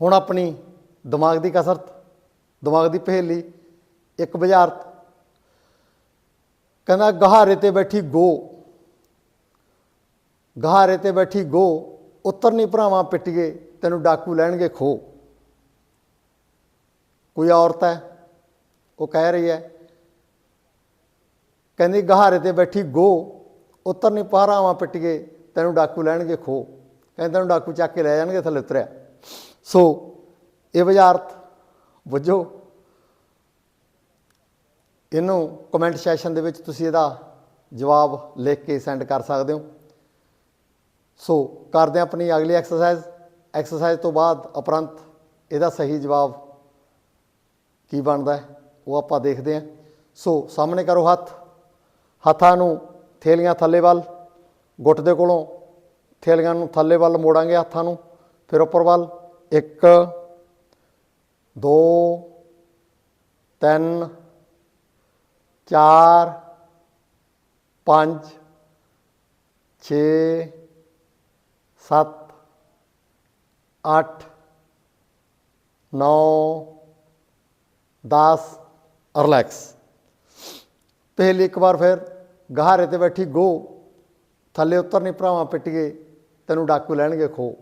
ਹੁਣ ਆਪਣੀ ਦਿਮਾਗ ਦੀ ਕਸਰਤ, ਦਿਮਾਗ ਦੀ ਪਹੇਲੀ, ਇੱਕ ਬੁਝਾਰਤ। ਕਹਿੰਦਾ, ਗਹਾਰੇ ਤੇ ਬੈਠੀ ਗੋ। ਗਹਾਰੇ ਤੇ ਬੈਠੀ ਗੋ। ਉੱਤਰ ਨਹੀਂ ਭਰਾਵਾਂ ਪਿੱਟੀਏ, ਤੈਨੂੰ ਡਾਕੂ ਲੈਣਗੇ ਖੋ। ਕੋਈ ਔਰਤ ਹੈ, ਉਹ ਕਹਿ ਰਹੀ ਹੈ, ਕਹਿੰਦੀ, ਗਹਾਰੇ ਤੇ ਬੈਠੀ ਗੋ। ਉੱਤਰ ਨਹੀਂ ਭਰਾਵਾਂ ਪਿੱਟੀਏ, ਤੈਨੂੰ ਡਾਕੂ ਲੈਣਗੇ ਖੋ। ਕਹਿੰਦੇ, ਤੈਨੂੰ ਡਾਕੂ ਚੱਕ ਕੇ ਲੈ ਜਾਣਗੇ ਥੱਲੇ ਉਤਰਿਆ। ਸੋ ਇਹ ਬੁਝਾਰਤ ਵਜੋ ਇਹਨੂੰ ਕਮੈਂਟ ਸੈਸ਼ਨ ਦੇ ਵਿੱਚ ਤੁਸੀਂ ਇਹਦਾ ਜਵਾਬ ਲਿਖ ਕੇ ਸੈਂਡ ਕਰ ਸਕਦੇ ਹੋ। ਸੋ ਕਰਦੇ ਹਾਂ ਆਪਣੀ ਅਗਲੀ ਐਕਸਰਸਾਈਜ਼ ਐਕਸਰਸਾਈਜ਼ ਤੋਂ ਬਾਅਦ ਉਪਰੰਤ ਇਹਦਾ ਸਹੀ ਜਵਾਬ ਕੀ ਬਣਦਾ ਹੈ, ਉਹ ਆਪਾਂ ਦੇਖਦੇ ਹਾਂ। ਸੋ ਸਾਹਮਣੇ ਕਰੋ ਹੱਥ। ਹੱਥਾਂ ਨੂੰ ਥੇਲੀਆਂ ਥੱਲੇ ਵੱਲ। ਗੁੱਟ ਦੇ ਕੋਲੋਂ ਥੇਲੀਆਂ ਨੂੰ ਥੱਲੇ ਵੱਲ ਮੋੜਾਂਗੇ ਹੱਥਾਂ ਨੂੰ। ਫਿਰ ਉੱਪਰ ਵੱਲ। 1 2 3 4 5 6 7 8 9 10 ਰਿਲੈਕਸ। ਪਹਿਲੀ ਇੱਕ ਵਾਰ ਫਿਰ ਗਹਾਰੇ ਤੇ ਬੈਠੀ ਗੋ। ਥੱਲੇ ਉਤਰ ਨਹੀਂ ਭਰਾਵਾਂ ਪਿੱਟੀਏ ਤੈਨੂੰ ਡਾਕੂ ਲੈਣਗੇ ਖੋ।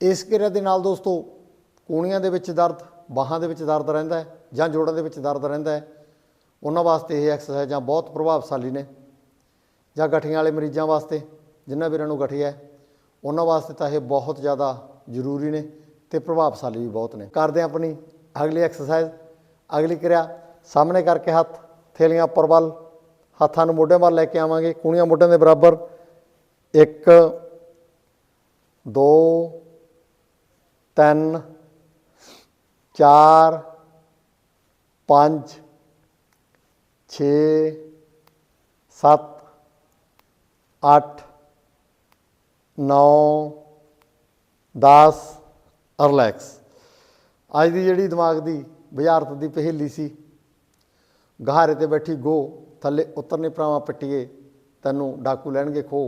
ਇਸ ਕਿਰਿਆ ਦੇ ਨਾਲ ਦੋਸਤੋ ਕੂਣੀਆਂ ਦੇ ਵਿੱਚ ਦਰਦ, ਬਾਹਾਂ ਦੇ ਵਿੱਚ ਦਰਦ ਰਹਿੰਦਾ ਹੈ ਜਾਂ ਜੋੜਾਂ ਦੇ ਵਿੱਚ ਦਰਦ ਰਹਿੰਦਾ ਹੈ। ਉਹਨਾਂ ਵਾਸਤੇ ਇਹ ਐਕਸਰਸਾਈਜ਼ਾਂ ਬਹੁਤ ਪ੍ਰਭਾਵਸ਼ਾਲੀ ਨੇ। ਜਾਂ ਗਠੀਆਂ ਵਾਲੇ ਮਰੀਜ਼ਾਂ ਵਾਸਤੇ, ਜਿਨ੍ਹਾਂ ਵੀਰਾਂ ਨੂੰ ਗਠੀਆ ਹੈ, ਉਹਨਾਂ ਵਾਸਤੇ ਤਾਂ ਇਹ ਬਹੁਤ ਜ਼ਿਆਦਾ ਜ਼ਰੂਰੀ ਨੇ ਤੇ ਪ੍ਰਭਾਵਸ਼ਾਲੀ ਵੀ ਬਹੁਤ ਨੇ। ਕਰਦੇ ਹਾਂ ਆਪਣੀ ਅਗਲੀ ਐਕਸਰਸਾਈਜ਼ ਅਗਲੀ ਕਿਰਿਆ, ਸਾਹਮਣੇ ਕਰਕੇ ਹੱਥ, ਥੇਲੀਆਂ ਉੱਪਰ ਵੱਲ, ਹੱਥਾਂ ਨੂੰ ਮੋਢੇ ਵੱਲ ਲੈ ਕੇ ਆਵਾਂਗੇ ਕੂਣੀਆਂ ਮੋਢਿਆਂ ਦੇ ਬਰਾਬਰ। 1 2 3 4 5 6 7 8 9 10 ਰਿਲੈਕਸ। ਅੱਜ ਦੀ ਜਿਹੜੀ ਦਿਮਾਗ ਦੀ ਬੁਝਾਰਤ ਦੀ ਪਹੇਲੀ ਸੀ, ਗਹਾਰੇ ਤੇ ਬੈਠੀ ਗੋ, ਥੱਲੇ ਉਤਰਨੇ ਭਰਾਵਾਂ ਪੱਟੀਏ, ਤੈਨੂੰ ਡਾਕੂ ਲੈਣਗੇ ਖੋ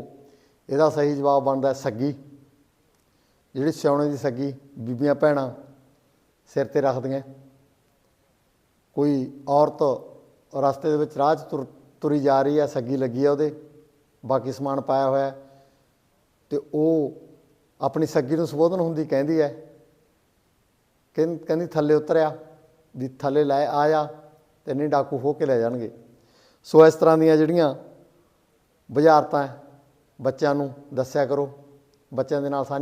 ਇਹਦਾ ਸਹੀ ਜਵਾਬ ਬਣਦਾ ਸੱਗੀ। ਜਿਹੜੀ ਸਿਉਣੇ ਦੀ ਸੱਗੀ ਬੀਬੀਆਂ ਭੈਣਾਂ ਸਿਰ ਤੇ ਰੱਖਦੀਆਂ। ਕੋਈ ਔਰਤ ਰਸਤੇ ਦੇ ਵਿੱਚ ਰਾਹ 'ਚ ਤੁਰ, ਤੁਰੀ ਜਾ ਰਹੀ ਹੈ, ਸੱਗੀ ਲੱਗੀ ਹੈ ਉਹਦੇ, ਬਾਕੀ ਸਮਾਨ ਪਾਇਆ ਹੋਇਆ ਹੈ। ਤੇ ਉਹ ਆਪਣੀ ਸੱਗੀ ਨੂੰ ਸੰਬੋਧਨ ਹੁੰਦੀ ਕਹਿੰਦੀ ਹੈ, ਕਹਿੰ- ਕਹਿੰਦੀ ਥੱਲੇ ਉਤਰਿਆ, ਵੀ ਥੱਲੇ ਲੈ ਆ ਜਾ ਤੇ ਨਹੀਂ ਡਾਕੂ ਹੋ ਕੇ ਲੈ ਜਾਣਗੇ। ਸੋ ਇਸ ਤਰ੍ਹਾਂ ਦੀਆਂ ਜਿਹੜੀਆਂ ਬੁਝਾਰਤਾਂ ਬੱਚਿਆਂ ਨੂੰ ਦੱਸਿਆ ਕਰੋ। ਬੱਚਿਆਂ ਦੇ ਨਾਲ ਸਾਂਝੀਆਂ